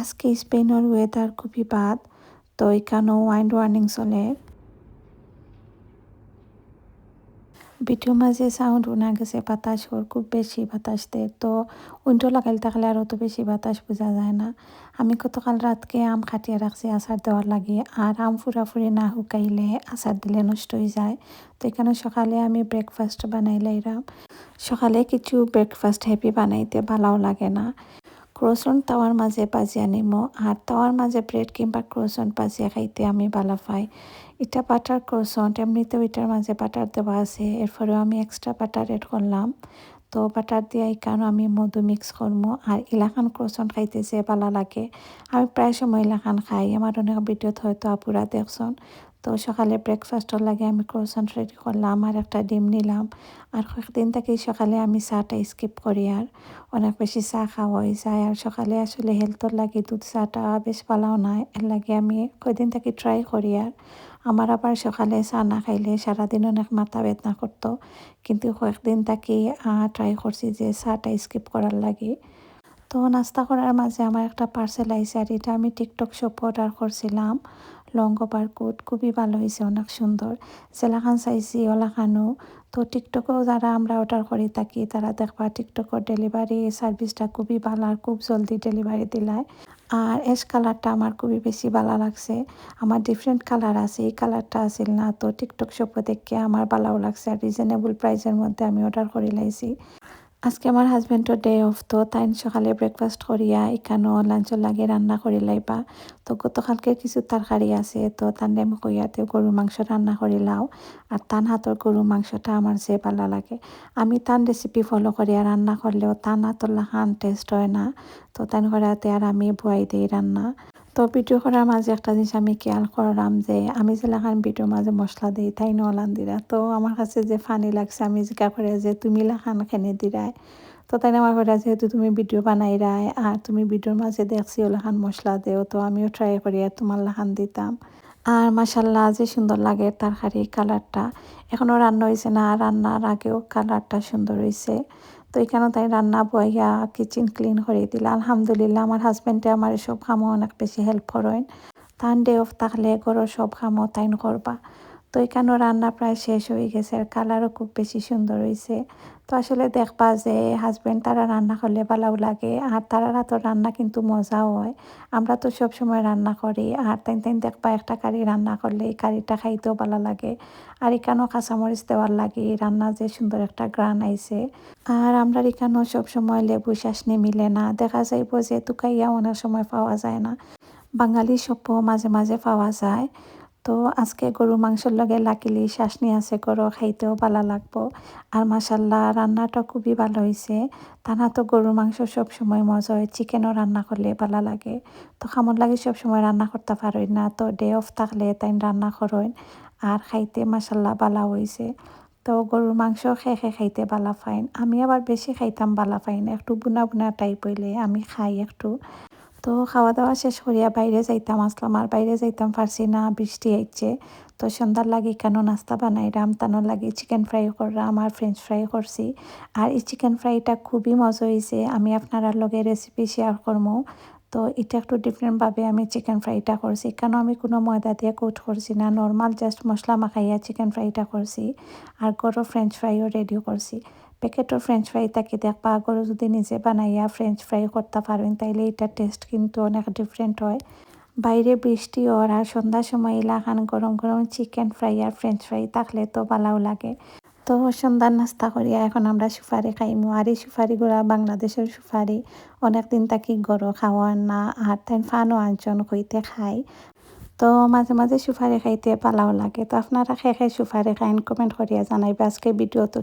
আজকে স্পেনের ওয়েদার খুবই বাদ তো এখানেও ওয়াইন্ড ওয়ার্নিং চলে। ভিডিও মাঝে সাউন্ড শোনা গেছে বাতাসর খুব বেশি বাতাস দেয় তো উইন্ডো লাগাইলে থাকলে আর অত বেশি বাতাস বোঝা যায় না। আমি গতকাল রাতকে আম খাটিয়ে রাখছি, আচার দেওয়ার লাগে, আর আম ফুরাফুরি না শুকাইলে আচার দিলে নষ্ট হয়ে যায়। তো এখানে সকালে আমি ব্রেকফাস্ট বানাইলাইরাম সকালে কিছু ব্রেকফাস্ট হ্যাপি বানাইতে ভালোও লাগে না। ক্রোসন তাওয়ার মাঝে পাজিয়া নিমো, আর তাওয়ার মাঝে ব্রেড কিংবা ক্রোসন পাজিয়া খাইতে আমি ভালো পাই। এটা বাটার ক্রোসন এমনিতেও এটার মাঝে বাটার দেওয়া আছে, এরপরেও আমি এক্সট্রা বাটার এড করলাম। তো বাটার দিয়ে এখানে আমি মধু মিক্স করব আর ইলাখান ক্রোসন খাইতে যে ভালো লাগে। আমি প্রায় সময় ইলাখান খাই, আমার অনেক ভিডিওতে হয়তো আপুরা দেখছেন তো সকালে ব্রেকফাস্টর লাগে, আমি ক্রোসেন্ট রেডি করলাম, আর একটা ডিম নিলাম। আর কয়েকদিন থেকে সকালে আমি চাটা স্কিপ করি, আর অনেক বেশি চা খাওয়া হয়ে যায়। আর সকালে আসলে হেলথর লাগে, দুধ, চাটা বেশ ভালোও নাই এর লাগে আমি কয়েকদিন থেকে ট্রাই করি, আর আমার আবার সকালে চা না খাইলে সারাদিন অনেক মাথা বেদনা করতো। কিন্তু কয়েকদিন থাকি ট্রাই করছি যে চাটা স্কিপ করার লাগে। তো নাস্তা করার মাঝে আমার একটা পার্সেল আইসে আর এটা আমি টিকটক শপ অর্ডার করছিলাম। লঙ্গ কোট খুবই ভালো হয়েছে অনেক সুন্দর সেলাখান চাইছি, ওলাখানো। তো টিকটকেও যারা আমরা অর্ডার করি থাকি তারা দেখবা টিকটকের ডেলিভারি সার্ভিসটা খুবই ভালো আর খুব জলদি ডেলিভারি দিলায়। আর এস কালারটা আমার খুবই বেশি ভালো লাগছে। আমার ডিফারেন্ট কালার আছে, এই কালারটা আছিল না, তো টিকটক শপে দেখে আমার ভালোও লাগছে আর রিজনেবল প্রাইসের মধ্যে আমি অর্ডার করে লাইছি। আজকে আমার হাজব্যান্ডের ডে অফ তো তাই সকালে ব্রেকফাস্ট করিয়া এখানেও লাঞ্চের লাগে রান্না করি লাইবা। তো গতকালকে কিছু তরকারি আছে, তো তার নেম কইয়াতে গরু মাংস রান্না করি লাও। আর তান হাতর গরু মাংসটা আমার যে ভালো লাগে। আমি তান রেসিপি ফলো করিয়া রান্না করলেও তান হাতর লাখান টেস্ট হয় না। তো তান করাতে আর আমি বুয়াই দিই রান্না। তো ভিডিও করার মাঝে একটা জিনিস আমি খেয়াল করলাম যে আমি যে লাখান ভিডিওর মাঝে মশলা দিই, তাই নলান দিরা। তো আমার কাছে যে ফানি লাগছে, আমি জিজ্ঞা করে, যে তুমি লাখান খেনে দিরাই তো তাই আমার কথা যেহেতু তুমি ভিডিও বানাই রায় আর তুমি ভিডিওর মাঝে দেখছি লাখান মশলা দেও, তো আমিও ট্রাই করি আর তোমার লাখান দিতাম। আর মাসাল্লাহ যে সুন্দর লাগে তরকারি কালারটা এখনও রান্না হয়েছে না, রান্নার আগেও কালারটা সুন্দর হয়েছে তো এখানে তাই রান্না বইয়া কিচেন ক্লিন করে দিল। আলহামদুলিল্লাহ, আমার হাজব্যান্ডে আমার সব কামও অনেক বেশি হেল্প করেন। তান ডে অফ থাকলে ঘরের সব কামও তাইন করবা। তো এখানেও রান্না প্রায় শেষ হয়ে গেছে আর কালারও খুব বেশি সুন্দর হয়েছে তো আসলে দেখবা যে হাজব্যান্ড তারা রান্না করলে ভালো লাগে, আর তারা হাতের রান্না কিন্তু মজাও হয়। আমরা তো সব সময় রান্না করি, আর তাই তাই দেখবা একটা কারি রান্না করলে এই কারিটা খাইতেও ভালো লাগে। আর এখানেও কাঁচামরিচ দেওয়ার লাগে রান্না যে সুন্দর একটা গ্রান আইছে। আর আমরা এখানেও সবসময় লেবু শাসনি মিলে না। দেখা যাইব যে তুকাইয়া অনেক সময় পাওয়া যায় না। বাঙালি সবও মাঝে মাঝে পাওয়া যায়। তো আজকে গরু মাংসের লগে লাকিলি শাসনি আছে গরু, খাইতেও ভালো লাগবো। আর মাসাল্লাহ রান্নাটা খুবই ভালো হয়েছে তানা তো গরুর মাংস সব সময় মজা হয়, চিকেনও রান্না করলে ভালো লাগে। তো খামর লাগে সব সময় রান্না করতে পারই না, তো ডে অফ থাকলে তাই রান্না করেন আর খাইতে মাসাল্লাহ ভালো হয়েছে তো গরুর মাংস খেয়ে খেয়ে খাইতে বালা ফাইন। আমি আবার বেশি খাইতাম বালা ফাইন, একটু বুনা বুনা টাইপ হইলে আমি খাই একটু। তো খাওয়া দাওয়া শেষ করিয়া বাইরে যাইতাম, আসলাম আর বাইরে যাইতাম পারছি না, বৃষ্টি আইছে। তো সন্ধ্যার লাগে কেন নাস্তা বানাইলাম তানোর লাগে চিকেন ফ্রাই করলাম আর ফ্রেঞ্চ ফ্রাই করছি। আর এই চিকেন ফ্রাইটা খুবই মজা হয়েছে আমি আপনার লগে রেসিপি শেয়ার করব তো এটা একটু ডিফারেন্টভাবে আমি চিকেন ফ্রাইটা করছি, কেন আমি কোনো ময়দা দিয়ে কোট করছি না নর্মাল জাস্ট মশলা মাখাইয়া চিকেন ফ্রাইটা করছি। আর গরো ফ্রেঞ্চ ফ্রাইও রেডিও করছি। প্যাকেটের ফ্রেঞ্চ ফ্রাই তাকে দেখবা গরু যদি নিজে বানাইয়া ফ্রেঞ্চ ফ্রাই করতে পারেন, তাইলে এটার টেস্ট কিন্তু অনেক ডিফারেন্ট হয়। বাইরে বৃষ্টি, ওর আর সন্ধ্যার সময় এলাকান গরম গরম চিকেন ফ্রাই আর ফ্রেঞ্চ ফ্রাই থাকলে তো ভালোও লাগে। তো সন্ধ্যার নাস্তা করিয়া এখন আমরা সুপারি খাইমু, আর এই সুপারিগুলা বাংলাদেশের সুপারি। অনেকদিন তাকি গরো খাওয়ার না, আর তাই ফানও আনজন কইতে খাই তো মাঝে মাঝে সুপারি খাইতে পালাও লাগে। তো আপনারা খেয়ে খেয়ে সুপারি খাইন কমেন্ট করিয়া জানাইবে। আজকে ভিডিও তো